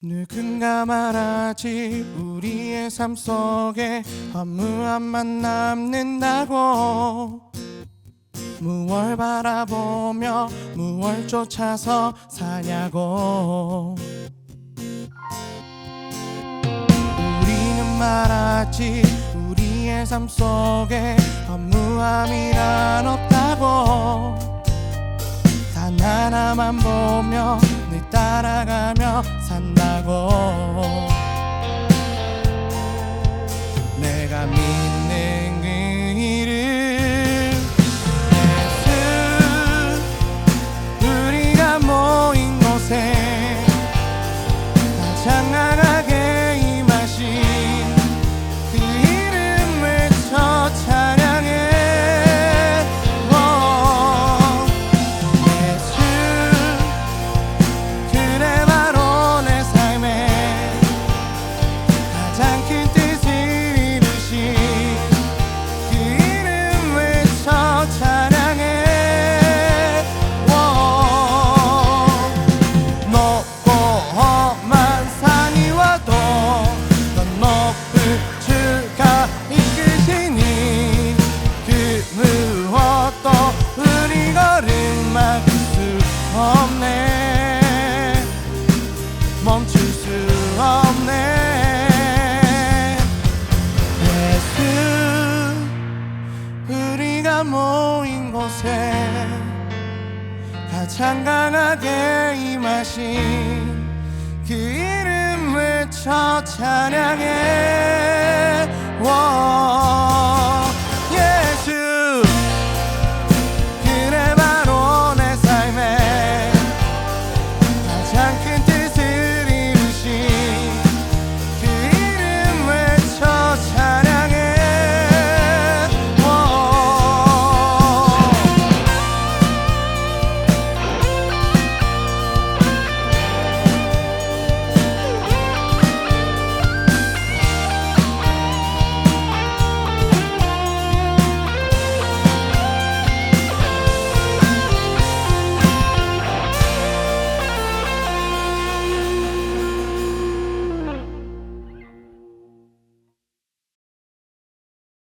누군가 말하지 우리의 삶 속에 허무함만 남는다고. 무얼 바라보며 무얼 쫓아서 사냐고. 우리는 말하지 우리의 삶 속에 허무함이란 없다고. 단 하나만 보며 늘 따라가며 산다고 모인 곳에 가장 강하게 임하신 그 이름 외쳐 찬양해. 워